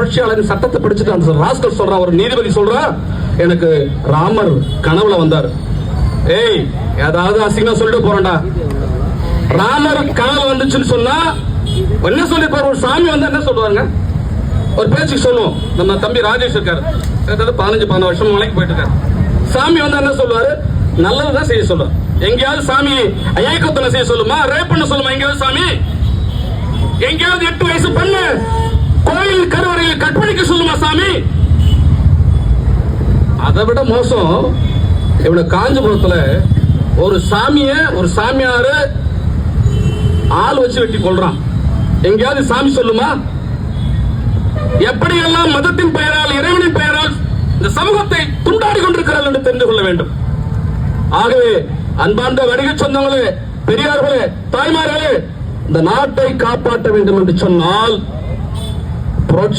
புரட்சியாளர் சட்டத்தை படிச்சுட்டு அந்த ராஸ்கல் சொல்றான் ஒரு நீதிபதி சொல்றான் எனக்கு ராமர் கனவுல வந்தார். ஏய் ஏதாவது அசிங்கமா சொல்லிட்டு போறேன்டா. ராமர் கனவு வந்துச்சுன்னு சொன்னா என்ன சொல்லிருப்பாரு? ஒரு சாமி வந்தா என்ன சொல்லுவாங்க ஒரு பேச்சுக்கு சொல்லுவோம். நம்ம தம்பி ராஜேஷ் இருக்காரு. கிட்டத்தட்ட பதினஞ்சு பதினாறு வருஷம் மலைக்கு போயிட்டு இருக்காரு. சாமி வந்து என்ன சொல்லுவாரு? நல்லதுதான் செய்ய சொல்லுவார். எங்கேயாவது சாமி ஏக்கத்தனை செய்ய சொல்லுமா? ரேப் பண்ண சொல்லுமா? எங்கேயாவது சாமி? எங்கேயாவது எட்டு வயசு பெண் கற்பழிக்க அதை விட மோசம் இவன காஞ்சிபுரத்துல ஒரு சாமிய ஒரு சாமியாரு ஆள் வச்சு வெட்டி கொள்றான் எங்கேயாவது சாமி சொல்லுமா? எப்படியெல்லாம் மதத்தின் பெயரால் இறைவனின் பெயரால் இந்த சமூகத்தை துண்டாடி கொண்டிருக்கிறார்கள் என்று தெரிந்து கொள்ள வேண்டும். ஆகவே அன்பார்ந்த வணிக சொந்தங்களே பெரியார்களே தாய்மார்களே இந்த நாட்டை காப்பாற்ற வேண்டும் என்று சொன்னால் புரட்சி